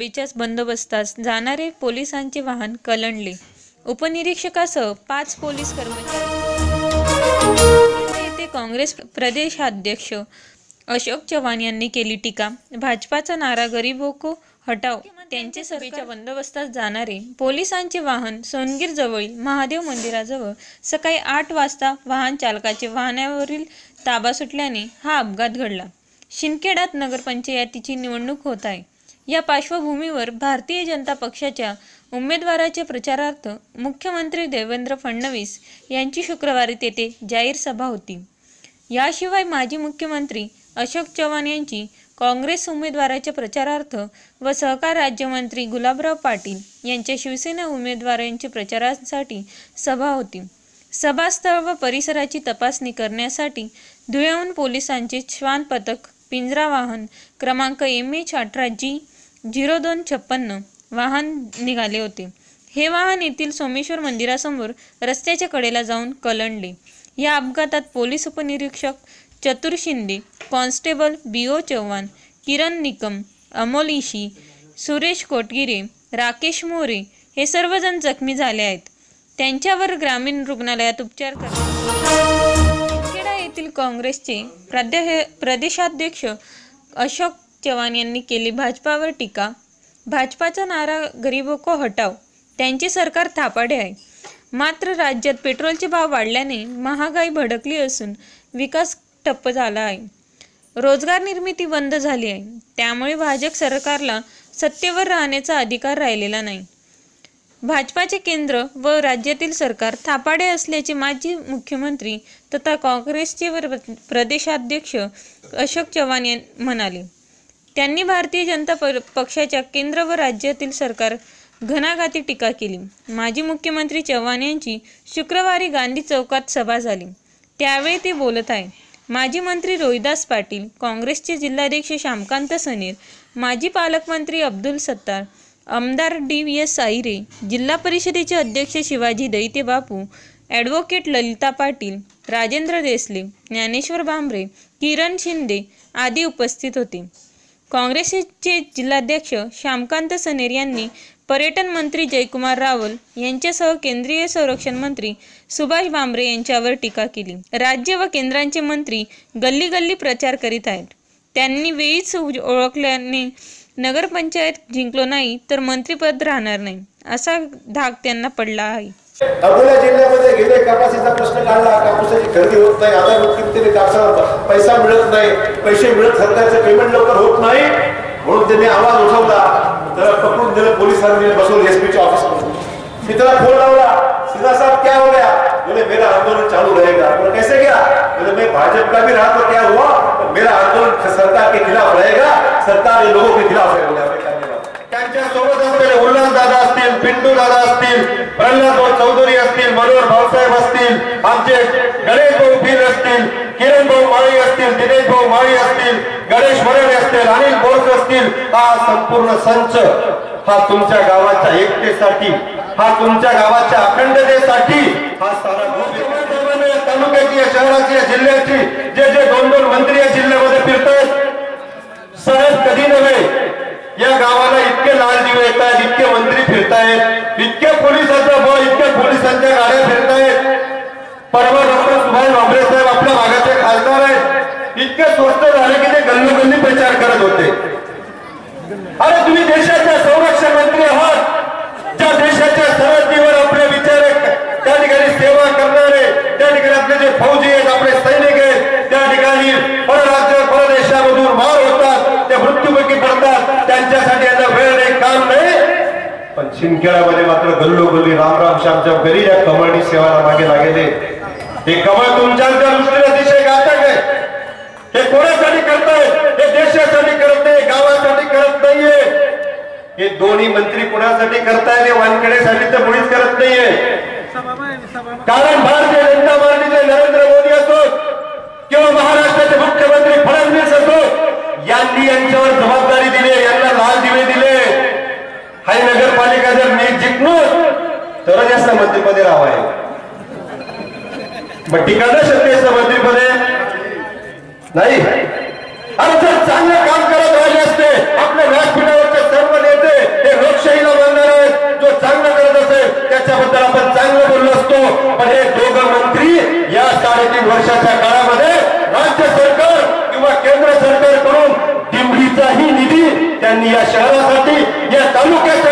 सभेच्याच बंदोबस्तास जाणारे पोलिसांचे वाहन कलंडले. उपनिरीक्षकासह पाच पोलीस कर्मचारी. येथे काँग्रेस प्रदेशाध्यक्ष अशोक चव्हाण यांनी केली टीका. भाजपाचा नारा गरीबो को हटाव त्यांचे सभेच्या बंदोबस्तात जाणारे पोलिसांचे वाहन सोनगीर जवळील महादेव मंदिराजवळ सकाळी आठ वाजता वाहन चालकाचे वाहनावरील ताबा सुटल्याने हा अपघात घडला. शिंदखेडात नगरपंचायतीची निवडणूक होत आहे. या पार्श्वभूमीवर भारतीय जनता पक्षाच्या उमेदवाराच्या प्रचारार्थ मुख्यमंत्री देवेंद्र फडणवीस यांची शुक्रवारी तेथे जाहीर सभा होती. याशिवाय माजी मुख्यमंत्री अशोक चव्हाण यांची काँग्रेस उमेदवाराच्या प्रचारार्थ व सहकार राज्यमंत्री गुलाबराव पाटील यांच्या शिवसेना उमेदवारांच्या प्रचारासाठी सभा होती. सभास्थळ व परिसराची तपासणी करण्यासाठी धुळ्याहून पोलिसांचे श्वान पथक पिंजरा वाहन क्रमांक एम एच अठरा जी झिरो दोन छप्पन्न वाहन निघाले होते. हे वाहन येथील सोमेश्वर मंदिरासमोर रस्त्याच्या कडेला जाऊन कलंडले. या अपघातात पोलीस उपनिरीक्षक Chatur Shinde constable B O Chavan Kiran Nikam Amol Ishi Suresh Kotgire Rakesh More हे सर्वजण जखमी झाले आहेत. त्यांच्यावर ग्रामीण रुग्णालयात उपचार करण्यात काँग्रेसचे प्राध्या प्रदेशाध्यक्ष अशोक चव्हाण यांनी केली भाजपावर टीका. भाजपाचा नारा गरीबो को हटाव त्यांचे सरकार थापाडे आहे. मात्र राज्यात पेट्रोलचे भाव वाढल्याने महागाई भडकली असून विकास ठप्प झाला आहे. रोजगार निर्मिती बंद झाली आहे. त्यामुळे भाजप सरकारला सत्तेवर राहण्याचा अधिकार राहिलेला नाही. भाजपाचे केंद्र व राज्यातील सरकार थापाडे असल्याचे माजी मुख्यमंत्री तथा काँग्रेसचे प्रदेशाध्यक्ष अशोक चव्हाण म्हणाले. त्यांनी भारतीय जनता प- पक्षाच्या केंद्र व राज्यातील सरकार घणाघाती टीका केली. माजी मुख्यमंत्री चव्हाण यांची शुक्रवारी गांधी चौकात सभा झाली. त्यावेळी ते बोलत आहे माजी मंत्री रोहिदास पाटील काँग्रेसचे जिल्हाध्यक्ष श्यामकांत सनेर माजी पालकमंत्री अब्दुल सत्तार आमदार डी व्ही एस आहिरे जिल्हा परिषदेचे अध्यक्ष शिवाजी दैते बापू ॲडव्होकेट ललिता पाटील राजेंद्र देसले ज्ञानेश्वर भांबरे किरण शिंदे आदी उपस्थित होते. काँग्रेसचे जिल्हाध्यक्ष श्यामकांत सनेर यांनी पर्यटन मंत्री जयकुमार रावल यांच्यासह केंद्रीय संरक्षण मंत्री सुभाष भामरे यांच्यावर टीका केली. राज्य व केंद्रांचे मंत्री गल्ली गल्ली प्रचार करीत आहेत. त्यांनी वेळीच ओळखल्याने नगरपंचायत जिंकलो नाही तर मंत्रीपद राहणार नाही असा धाक त्यांना पडला आहे. अकोला जिल्ह्यामध्ये गेले कापासीचा प्रश्न काढला कापूसाची खरेदी होत नाही आधार किमतीने कापसावर पैसा मिळत नाही पैसे मिळत सरकारचं पेमेंट लवकर होत नाही म्हणून त्यांनी आवाज उठवला. त्याला पकडून दिलं पोलिसांनी बसवलं एसपीच्या ऑफिस मी त्याला फोन लावला. सीधा साहब क्या हो गया? बोले मेरा आंदोलन चालू रहेगा. बोले कैसे गया? बोले मैं भाजपा भी रहा तो क्या हुआ? मेरा आंदोलन सरकार के खिलाफ रहेगा। सरकार ये लोगों के खिलाफ है बोले त्यांच्यासोबत असलेले उल्हास दादा असतील पिंटू दादा असतील प्रल्हाद चौधरी असतील मनोहर भाऊसाहेब असतील आमचे गणेश भाऊ फिर असतील किरण भाऊ माळी असतील दिनेश भाऊ माळी असतील गणेश मराठे असतील अनिल बोस असतील हा संपूर्ण संच हा तुमच्या गावाच्या एकतेसाठी हा तुमच्या गावाच्या अखंडतेसाठी हा सारा तालुक्याची या शहराची या जिल्ह्याची जे जे दोन दोन मंत्री या जिल्ह्यामध्ये फिरतायत सहज कधी नव्हे. या गावाला इतके लाल दिवे येतात इतके मंत्री फिरतायत इतके पोलिसांचा बळ इतके पोलिसांच्या गाड्या फिरतायत. परवा डॉक्टर सुभाष भांबरे साहेब आपल्या भागाचे खासदार आहेत. इतके स्वस्त झाले की ते गल्लोगल्ली प्रचार करत होते. अरे तुम्ही देशाच्या संरक्षण मंत्री आहात ज्या देशाच्या सरहद्दीवर आपले विचार त्या ठिकाणी सेवा करणारे त्या ठिकाणी आपले जे फौजी आहेत आपले सैनिक आहेत त्या ठिकाणी परराज्य परदेशामधून मार होतात ते मृत्यूमुखी पडतात त्यांच्यासाठी यांना वेळ नाही काम नाही शिंदखेडामध्ये मात्र गल्लोगल्ली राम राम श्यामच्या घरी या कमळनी सेवाला मागे लागेले. हे कमळ तुमच्या दृष्टीने अतिशय घातक आहे. हे कोणासाठी करताय? हे देशासाठी करत नाही गावासाठी करत नाहीये. हे दोन्ही मंत्री कोणासाठी करताय हे वानखेडेसाठी तर मुळीच करत नाहीये. कारण भारतीय जनता पार्टीचे नरेंद्र मोदी असो किंवा महाराष्ट्राचे मुख्यमंत्री फडणवीस असो यांनी यांच्यावर जबाबदारी तरच या समितीमध्ये राव आहे. मग ठिकाणं शक्य समितीमध्ये नाही. अरे जर चांगलं काम करत राहिले असते आपल्या व्यासपीठावरचे सर्व नेते हे लोकशाहीला बनणार आहेत. जो चांगलं करत असेल त्याच्याबद्दल आपण चांगलं बोललो असतो. पण हे दोघं मंत्री या साडेतीन वर्षाच्या काळामध्ये राज्य सरकार किंवा केंद्र सरकारकडून दिंबडीचाही निधी त्यांनी या शहरासाठी या तालुक्याच्या